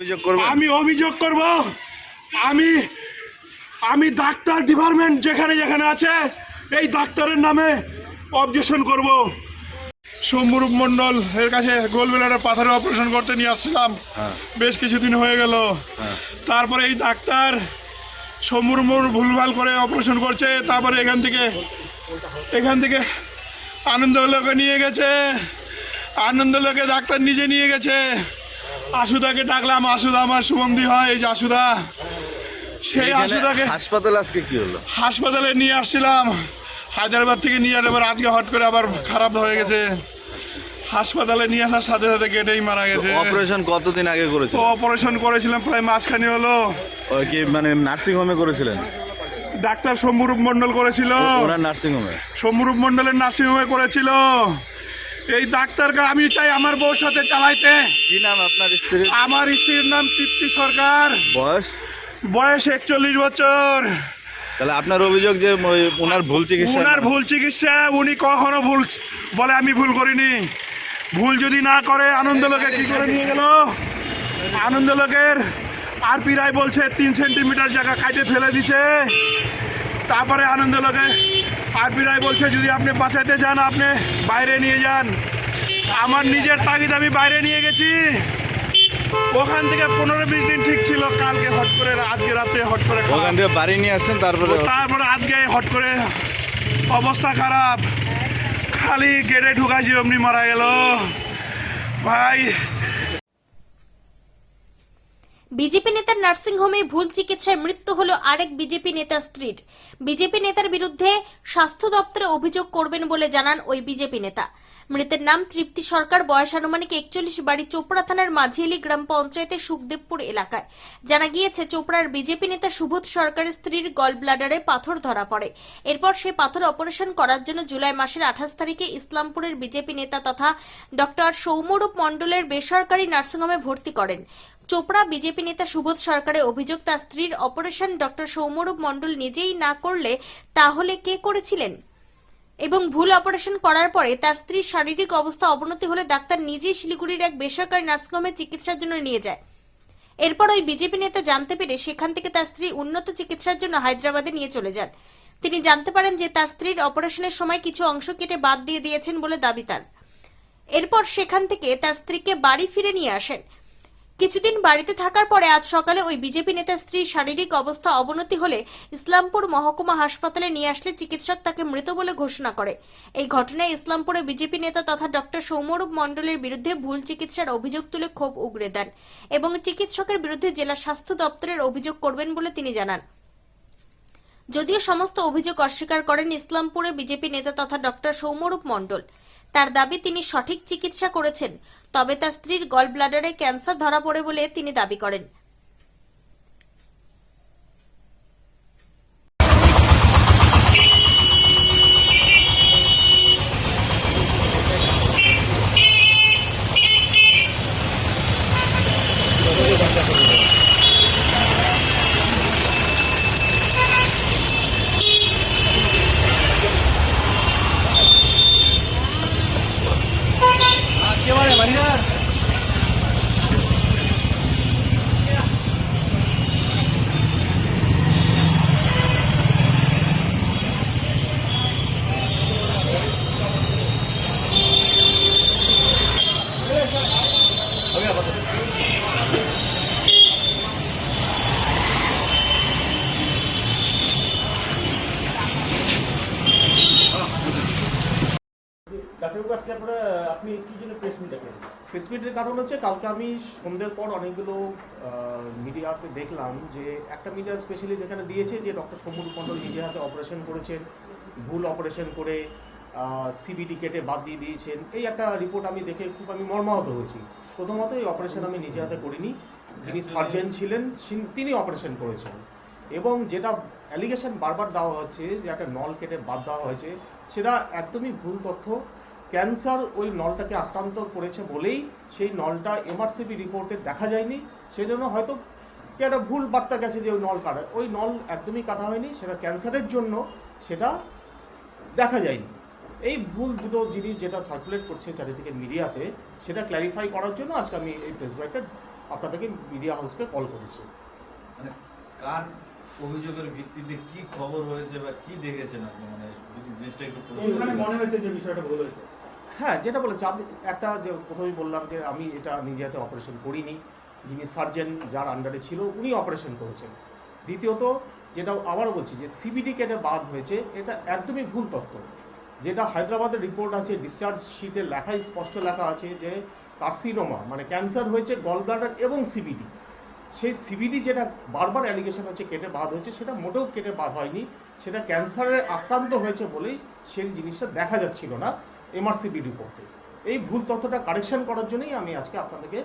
অভিযোগ করবেন? আমি অভিযোগ করব। আমি আমি ডাক্তার ডিপার্টমেন্ট যেখানে যেখানে আছে এই ডাক্তারের নামে অবজেকশন করব। সম্মুরূপ মণ্ডল এর কাছে গোলবেলারে পাথরে অপারেশন করতে নিয়ে আসছিলাম। হ্যাঁ। বেশ কিছুদিন হয়ে গেল। হ্যাঁ। তারপরে এই ডাক্তার সম্মুর ভুলভাল করে অপারেশন করছে। তারপরে এখান থেকে এখান থেকে আনন্দলোকে নিয়ে গেছে। আনন্দলোকে ডাক্তার নিজে নিয়ে গেছে। আশুদাকে ডাকলাম আশুদা আমার সুগন্ধি হয় এই যে আশুদা। সেই আশুদাকে হাসপাতাল আজকে কি হলো? হাসপাতালে নিয়ে আসছিলাম। হায়দ্রাবাদ থেকে নিয়ে এবার আজকে হট করে আবার খারাপ হয়ে গেছে। হাসপাতালে নিয়ে আসার সাথে সাথে গেটেই মারা গেছে। অপারেশন কতদিন আগে করেছিল? অপারেশন করেছিলাম প্রায় মাসখানি হলো। ওই কি মানে নার্সিং হোমে করেছিলেন? ডাক্তার শম্ভুরূপ মণ্ডল করেছিল। ওনার নার্সিং হোমে শম্ভুরূপ মণ্ডলের নার্সিংহোমে করেছিল। এই ডাক্তারকে আমি চাই আমার বউর সাথে চালাইতে। কি নাম আপনার স্ত্রী আমার স্ত্রীর নাম তৃপ্তি সরকার। বয়স? বয়স একচল্লিশ বছর। তাহলে আপনার অভিযোগ যে ওই ওনার ভুল চিকিৎসা ওনার ভুল চিকিৎসা উনি কখনো ভুল বলে আমি ভুল করিনি। ভুল যদি না করে আনন্দলোকে কি করে নিয়ে গেল? আনন্দলোকের আর পিরাই বলছে তিন সেন্টিমিটার জায়গা কাটে ফেলে দিছে। তারপরে আনন্দ আনন্দলোকে আর পিরাই বলছে যদি আপনি বাঁচাতে চান আপনি বাইরে নিয়ে যান। আমার নিজের তাগিদ আমি বাইরে নিয়ে গেছি। ওখান থেকে পনেরো বিশ দিন ঠিক ছিল কালকে হট করে আজকে রাতে হট করে। ওখান থেকে বাড়ি নিয়ে আসছেন তারপরে তারপরে আজকে হট করে অবস্থা খারাপ। খালি গেটে ঢুকাইছি অমনি মারা গেল। ভাই বিজেপি নেতার নার্সিংহোমে ভুল চিকিৎসায় মৃত্যু হলো আরেক বিজেপি নেতার স্ত্রীর। বিজেপি নেতার বিরুদ্ধে স্বাস্থ্য দপ্তরে অভিযোগ করবেন বলে জানান ওই বিজেপি নেতা। মৃতের নাম তৃপ্তি সরকার, বয়স আনুমানিক একচল্লিশ, বাড়ি চোপড়া থানার মাঝিয়ালি গ্রাম পঞ্চায়েতের সুখদেবপুর এলাকায়। জানা গিয়েছে, চোপড়ার বিজেপি নেতা সুবোধ সরকারের স্ত্রীর গল ব্লাডারে পাথর ধরা পড়ে। এরপর সে পাথর অপারেশন করার জন্য জুলাই মাসের আঠাশ তারিখে ইসলামপুরের বিজেপি নেতা তথা ডক্টর সৌম্যরূপ মণ্ডলের বেসরকারি নার্সিংহোমে ভর্তি করেন। চোপড়া বিজেপি নেতা সুবোধ সরকারের অভিযোগ, তার স্ত্রীর অপারেশন ডক্টর সৌম্যরূপ মণ্ডল নিজেই না করলে তাহলে কে করেছিলেন? এবং ভুল অপারেশন করার পরে তার স্ত্রীর শারীরিক অবস্থা অবনতি হলে ডাক্তার নিজেই শিলিগুড়ির এক বেসরকারি নার্সিংহোমে চিকিৎসার জন্য নিয়ে যায়। এরপর ওই বিজেপি নেতা জানতে পেরে সেখান থেকে তার স্ত্রী উন্নত চিকিৎসার জন্য হায়দ্রাবাদে নিয়ে চলে যান। তিনি জানতে পারেন যে তার স্ত্রীর অপারেশনের সময় কিছু অংশ কেটে বাদ দিয়ে দিয়েছেন বলে দাবি তার। এরপর সেখান থেকে তার স্ত্রীকে বাড়ি ফিরে নিয়ে আসেন। কিছুদিন বাড়িতে থাকার পরে আজ সকালে ওই বিজেপি নেতার স্ত্রীর শারীরিক অবস্থা অবনতি হলে ইসলামপুর মহকুমা হাসপাতালে নিয়ে আসলে চিকিৎসক তাকে মৃত বলে ঘোষণা করে। এই ঘটনায় ইসলামপুরে বিজেপি নেতা তথা ডক্টর সৌম্যরূপ মণ্ডলের বিরুদ্ধে ভুল চিকিৎসার অভিযোগ তুলে ক্ষোভ উগরে দেন এবং চিকিৎসকের বিরুদ্ধে জেলা স্বাস্থ্য দপ্তরের অভিযোগ করবেন বলে তিনি জানান। যদিও সমস্ত অভিযোগ অস্বীকার করেন ইসলামপুরের বিজেপি নেতা তথা ডক্টর সৌম্যরূপ মণ্ডল। তার দাবি তিনি সঠিক চিকিৎসা করেছেন, তবে তার স্ত্রীর গল ব্লাডারে ক্যান্সার ধরা পড়ে বলে তিনি দাবি করেন। আপনি কি জন্য প্রেস মিট প্রেস মিটের কারণ হচ্ছে কালকে আমি সন্ধ্যের পর অনেকগুলো মিডিয়াতে দেখলাম যে একটা মিডিয়া স্পেশালি যেখানে দিয়েছে যে ডক্টর সমুর মণ্ডল নিজে হাতে অপারেশন করেছেন ভুল অপারেশন করে সিবিডি কেটে বাদ দিয়ে দিয়েছেন। এই একটা রিপোর্ট আমি দেখে খুব আমি মর্মাহত হয়েছি। প্রথমত এই অপারেশন আমি নিজে হাতে করিনি। যিনি সার্জেন ছিলেন তিনি অপারেশন করেছেন। এবং যেটা অ্যালিগেশন বারবার দেওয়া হচ্ছে যে একটা নল কেটে বাদ দেওয়া হয়েছে সেটা একদমই ভুল তথ্য। ক্যান্সার ওই নলটাকে আক্রান্ত করেছে বলেই সেই নলটা এমআরসিপি রিপোর্টে দেখা যায়নি। সেই জন্য হয়তো কি একটা ভুল বার্তা গেছে যে ওই নল কাটা ওই নল একদমই কাটা হয়নি সেটা ক্যান্সারের জন্য সেটা দেখা যায়নি। এই ভুল দুটো জিনিস যেটা সার্কুলেট করছে চারিদিকে মিডিয়াতে সেটা ক্ল্যারিফাই করার জন্য আজকে আমি এই প্রেস ব্রাইটটা আপনাদেরকে মিডিয়া হাউসকে কল করেছি। মানে কার অভিযোগের ভিত্তিতে কি খবর হয়েছে বা কি দেখেছেন আপনি? মানে যদি জিনিসটা একটু করেন। মনে হয়েছে যে বিষয়টা ভুল হয়েছে। হ্যাঁ যেটা বলেছি, আপনি একটা যে প্রথমেই বললাম যে আমি এটা নিজে হাতে অপারেশন করিনি। যিনি সার্জেন যার আন্ডারে ছিল, উনি অপারেশন করেছেন। দ্বিতীয়ত, যেটা আবারও বলছি যে সিবিডি কেটে বাদ হয়েছে, এটা একদমই ভুল তথ্য। যেটা হায়দ্রাবাদের রিপোর্ট আছে ডিসচার্জ শিটে লেখাই, স্পষ্ট লেখা আছে যে কার্সিনোমা মানে ক্যান্সার হয়েছে গল ব্লাডার এবং সিবিডি সেই সিবিডি যেটা বারবার অ্যালিগেশন হচ্ছে কেটে বাদ হয়েছে, সেটা মোটেও কেটে বাদ হয়নি। সেটা ক্যান্সারে আক্রান্ত হয়েছে বলেই সেই জিনিসটা দেখা যাচ্ছিল না। এমআরসিবি রিপোর্টে এই ভুল তথ্যটা কারেকশন করার জন্যই আমি আজকে আপনাদেরকে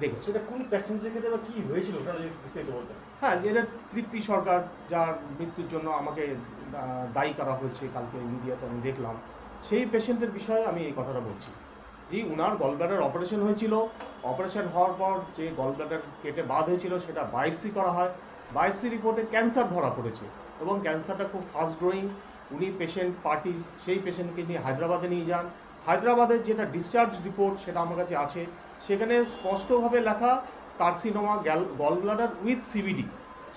দেখেছি। সেটা কোন প্যাসেঞ্জারকে দেওয়া কি হয়েছিল? ওটা যদি বিস্তারিত বলতেন। হ্যাঁ যেটা তৃপ্তি সরকার যার মৃত্যুর জন্য আমাকে দায়ী করা হয়েছে কালকে মিডিয়াতে আমি দেখলাম। সেই পেশেন্টের বিষয়ে আমি এই কথাটা বলছি যে উনার গলব্লাডার অপারেশন হয়েছিল। অপারেশন হওয়ার পর যে গলব্লাডার কেটে বাদ হয়েছিল সেটা বায়োপসি করা হয়। বায়োপসি রিপোর্টে ক্যান্সার ধরা পড়েছে এবং ক্যান্সারটা খুব ফাস্ট গ্রোয়িং উনি পেশেন্ট পার্টি সেই পেশেন্টকে নিয়ে হায়দ্রাবাদে নিয়ে যান। হায়দ্রাবাদের যেটা ডিসচার্জ রিপোর্ট সেটা আমার কাছে আছে, সেখানে স্পষ্টভাবে লেখা carcinoma gall gall bladder with CBD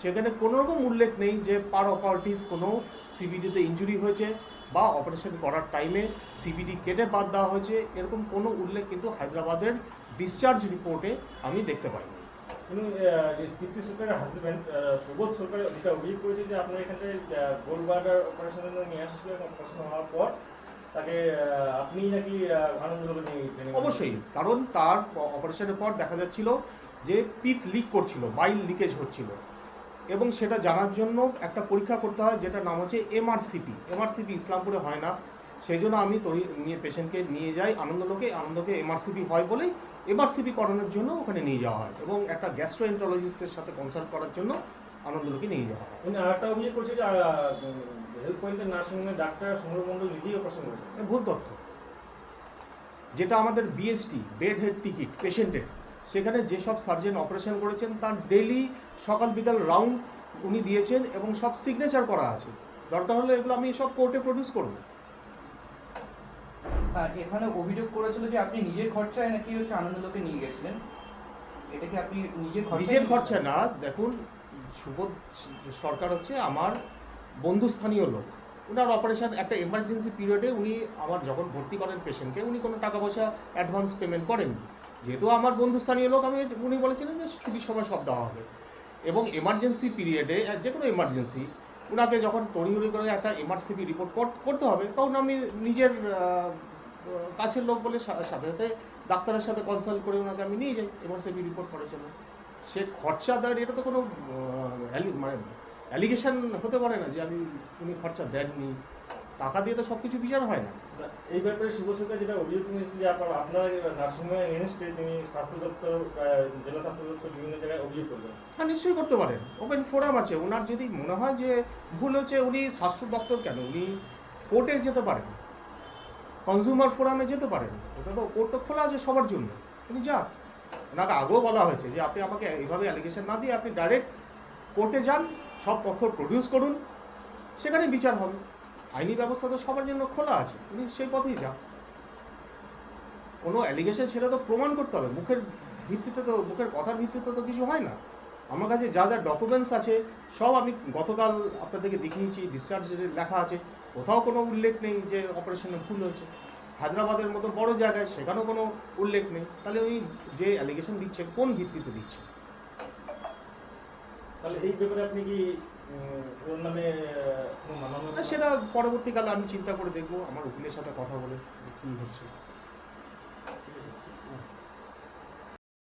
সেখানে কোনো রকম উল্লেখ নেই যে পার অপারেটিভ কোনো সিবিডিতে ইঞ্জুরি হয়েছে বা অপারেশন করার টাইমে সিবিডি কেটে বাদ দেওয়া হয়েছে, এরকম কোনো উল্লেখ কিন্তু হায়দ্রাবাদের ডিসচার্জ রিপোর্টে আমি দেখতে পাইনি। উনি তৃপ্তি সরকারের হাজব্যান্ড সুবোধ সরকার যেটা করেছে যে আপনার অপারেশনের নিয়ে আসছিল এবং অপারেশন হওয়ার পর তাকে আপনি অবশ্যই, কারণ তার অপারেশনের পর দেখা যাচ্ছিল যে পিত লিক করছিল বাইল লিকেজ হচ্ছিল। এবং সেটা জানার জন্য একটা পরীক্ষা করতে হয় যেটা নাম হচ্ছে এমআরসিপি এমআরসিপি ইসলামপুরে হয় না। সেই জন্য আমি তৈরি নিয়ে পেশেন্টকে নিয়ে যাই আনন্দলোকে আনন্দকে এমআরসিপি হয় বলেই এমআরসিপি করানোর জন্য ওখানে নিয়ে যাওয়া হয় এবং একটা গ্যাস্ট্রোএন্টারোলজিস্টের সাথে কনসাল্ট করার জন্য আনন্দলোকে নিয়ে যাওয়া হয়। উনি আরেকটা অভিযোগ করছে যে হেলথ পয়েন্টের নার্সিংহোমে ডাক্তার মণ্ডল নিজেই অপারেশন করেছে। ভুল তথ্য। যেটা আমাদের বিএসটি বেড হেড টিকিট পেশেন্টের সেখানে যেসব সার্জেন অপারেশন করেছেন তার ডেলি সকাল বিকাল রাউন্ড উনি দিয়েছেন এবং সব সিগনেচার করা আছে। দরকার হলে এগুলো আমি সব কোর্টে প্রডিউস করব। এখানে অভিযোগ করেছিল যে আপনি নিজের খরচায় নাকি হচ্ছে আনন্দলোকে নিয়ে গেছিলেন? এটা কি আপনি নিজের নিজের খরচা না দেখুন সুবোধ সরকার হচ্ছে আমার বন্ধুস্থানীয় লোক। ওনার অপারেশন একটা এমার্জেন্সি পিরিয়ডে উনি আমার যখন ভর্তি করেন পেশেন্টকে উনি কোনো টাকা পয়সা অ্যাডভান্স পেমেন্ট করেননি। যেহেতু আমার বন্ধুস্থানীয় লোক আমি উনি বলেছিলেন যে ছুটির সময় সব দেওয়া হবে। এবং এমার্জেন্সি পিরিয়ডে যে কোনো এমার্জেন্সি ওনাকে যখন তড়িঘড়ি করে একটা এমআরসিপি রিপোর্ট করতে হবে তখন আমি নিজের কাছের লোক বলে সাথে সাথে ডাক্তারের সাথে কনসাল্ট করে ওনাকে আমি নিয়ে যাই এমআরসিপি রিপোর্ট করার জন্য। সে খরচা দেয় এটা তো কোনো মানে অ্যালিগেশন হতে পারে না যে আমি উনি খরচা দেননি। টাকা দিয়ে তো সব কিছু বিচার হয় না। এই ব্যাপারে শুভ যেটা অভিযোগ নিয়েছেন যে আপনার আপনার নার্সিংহোমে এনএসটে তিনি স্বাস্থ্য দপ্তর জেলা স্বাস্থ্য দপ্তর বিভিন্ন জায়গায় অভিযোগ করবেন হ্যাঁ নিশ্চয়ই করতে পারেন। ওপেন ফোরাম আছে। ওনার যদি মনে হয় যে ভুল হচ্ছে উনি স্বাস্থ্য দপ্তর কেন? উনি কোর্টে যেতে পারেন। কনজিউমার ফোরামে যেতে পারেন। ওটা তো ওর তো খোলা আছে সবার জন্য। উনি যা ওনাকে আগেও বলা হয়েছে যে, আপনি আমাকে এইভাবে অ্যালিগেশন না দিয়ে আপনি ডাইরেক্ট কোর্টে যান, সব তথ্য প্রডিউস করুন। সেখানে বিচার হবে। আইনি ব্যবস্থা তো সবার জন্য খোলা আছে। উনি সেই পথেই যান কোনো অ্যালিগেশন সেটা তো প্রমাণ করতে হবে। মুখের ভিত্তিতে তো, মুখের কথার ভিত্তিতে তো কিছু হয় না। আমার কাছে যা যা ডকুমেন্টস আছে, সব আমি গতকাল আপনাদেরকে দেখিয়েছি ডিসচার্জ লেখা আছে। কোথাও কোনো উল্লেখ নেই যে অপারেশনে ভুল হয়েছে। হায়দ্রাবাদের মতো বড় জায়গায় সেখানেও কোনো উল্লেখ নেই। তাহলে ওই যে অ্যালিগেশন দিচ্ছে কোন ভিত্তিতে দিচ্ছে? তাহলে এই ব্যাপারে আপনি কি ওর নামে সেটা পরবর্তীকালে আমি চিন্তা করে দেখব। আমার উকিলের সাথে কথা বলে কী হচ্ছে।